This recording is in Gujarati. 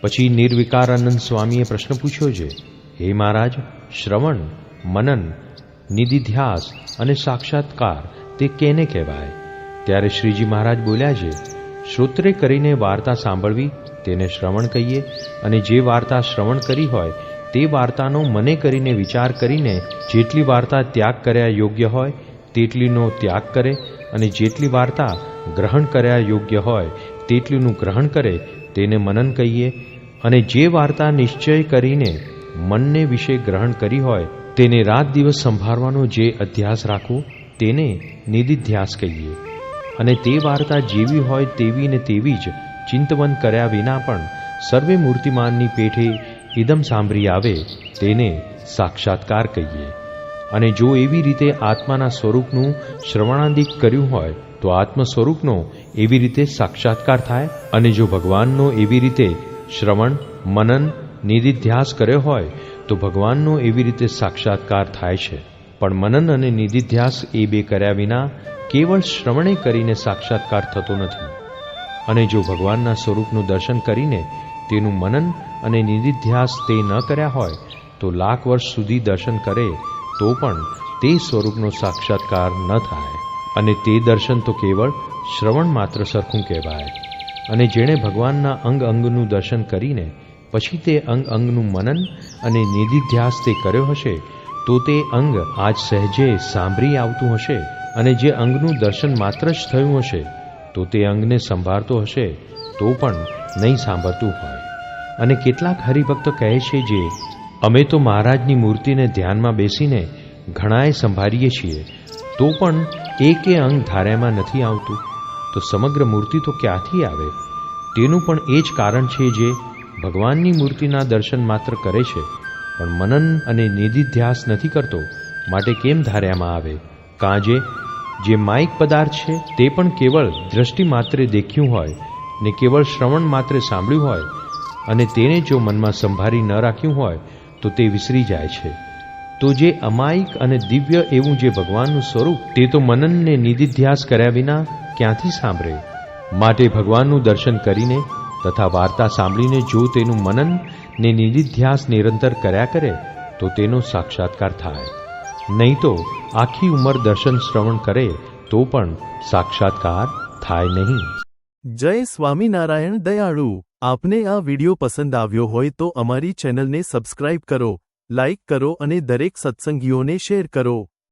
પછી નિર્વિકારાનંદ સ્વામીએ પ્રશ્ન પૂછ્યો છે, હે મહારાજ, શ્રવણ, મનન નિધિધ્યાસ અને સાક્ષાત્કાર તે કેને કહેવાય? ત્યારે શ્રીજી મહારાજ બોલ્યા છે, શ્રોત્રે કરીને વાર્તા સાંભળવી, તેને શ્રવણ કહીએ અને જે વાર્તા શ્રવણ કરી હોય, તે વાર્તાનો મને કરીને વિચાર કરીને જેટલી વાર્તા ત્યાગ કર્યા યોગ્ય હોય, તેટલીનો ત્યાગ કરે અને જેટલી વાર્તા ગ્રહણ કર્યા યોગ્ય હોય, તેટલીનું ગ્રહણ કરે, તેને મનન કહીએ અને જે વાર્તા નિશ્ચય કરીને મનને વિશે ગ્રહણ કરી હોય, તેને રાત દિવસ સંભાળવાનો જે અધ્યાસ રાખવો, તેને નિધિધ્યાસ કહીએ. અને તે વાર્તા જેવી હોય તેવી ને તેવી જ ચિંતવન કર્યા વિના પણ સર્વે મૂર્તિમાનની પેઠે ઇદમ સાંભળી આવે, તેને સાક્ષાત્કાર કહીએ. અને જો એવી રીતે આત્માના સ્વરૂપનું શ્રવણાદિક કર્યું હોય, તો આત્મ સ્વરૂપનો એવી રીતે સાક્ષાત્કાર થાય, અને જો ભગવાનનો એવી રીતે શ્રવણ, મનન નિધિધ્યાસ કર્યો હોય તો ભગવાનનો એવી રીતે સાક્ષાત્કાર થાય છે. પણ મનન અને નિધિધ્યાસ એ બે કર્યા વિના કેવળ શ્રવણે કરીને સાક્ષાત્કાર થતો નથી. અને જો ભગવાનના સ્વરૂપનું દર્શન કરીને તેનું મનન અને નિધિધ્યાસ તે ન કર્યા હોય તો લાખ વર્ષ સુધી દર્શન કરે તો પણ તે સ્વરૂપનો સાક્ષાત્કાર ન થાય. અને તે દર્શન તો કેવળ શ્રવણ માત્ર સરખું કહેવાય. અને જેણે ભગવાનના અંગ અંગનું દર્શન કરીને પછી તે અંગ અંગનું મનન અને નિધિધ્યાસ તે કર્યો હશે, તો તે અંગ આજ સહેજે સાંભળી આવતું હશે અને જે અંગનું દર્શન માત્ર જ થયું હશે, તો તે અંગને સંભાળતો હશે, તો પણ નહીં સાંભળતું હોય. અને કેટલાક હરિભક્ત કહે છે જે, અમે તો મહારાજની મૂર્તિને ધ્યાનમાં બેસીને ઘણાએ સંભાળીએ છીએ, તો પણ એકે અંગ ધાર્યામાં નથી આવતું. તો સમગ્ર મૂર્તિ તો ક્યાંથી આવે? તેનું પણ એ જ કારણ છે જે ભગવાનની મૂર્તિના દર્શન માત્ર કરે છે, પણ મનન અને નિધિધ્યાસ નથી કરતો, માટે કેમ ધાર્યામાં આવે? કાં જે માયિક પદાર્થ છે, તે પણ કેવળ દ્રષ્ટિ માત્રે દેખ્યું હોય, ને કેવળ શ્રવણ માત્રે સાંભળ્યું હોય, અને તેને જો મનમાં સંભાળી ન રાખ્યું હોય, તો તે વિસરી જાય છે. તો જે અમાયિક અને દિવ્ય એવું જે ભગવાનનું સ્વરૂપ, તે તો મનનને નિધિધ્યાસ કર્યા વિના ક્યાંથી સાંભળે? માટે ભગવાનનું દર્શન કરીને તથા વાર્તા સાંભળીને જો તેનું મનન ને નિધિધ્યાસ નિરંતર કર્યા કરે, તો તેનો સાક્ષાત્કાર થાય. નહીં તો આખી ઉંમર દર્શન શ્રવણ કરે, તો પણ સાક્ષાત્કાર થાય નહીં. જય સ્વામિનારાયણ દયાળુ. આપને આ વિડિયો પસંદ આવ્યો હોય તો અમારી ચેનલને સબસ્ક્રાઇબ કરો, લાઇક કરો અને દરેક સત્સંગીઓને શેર કરો.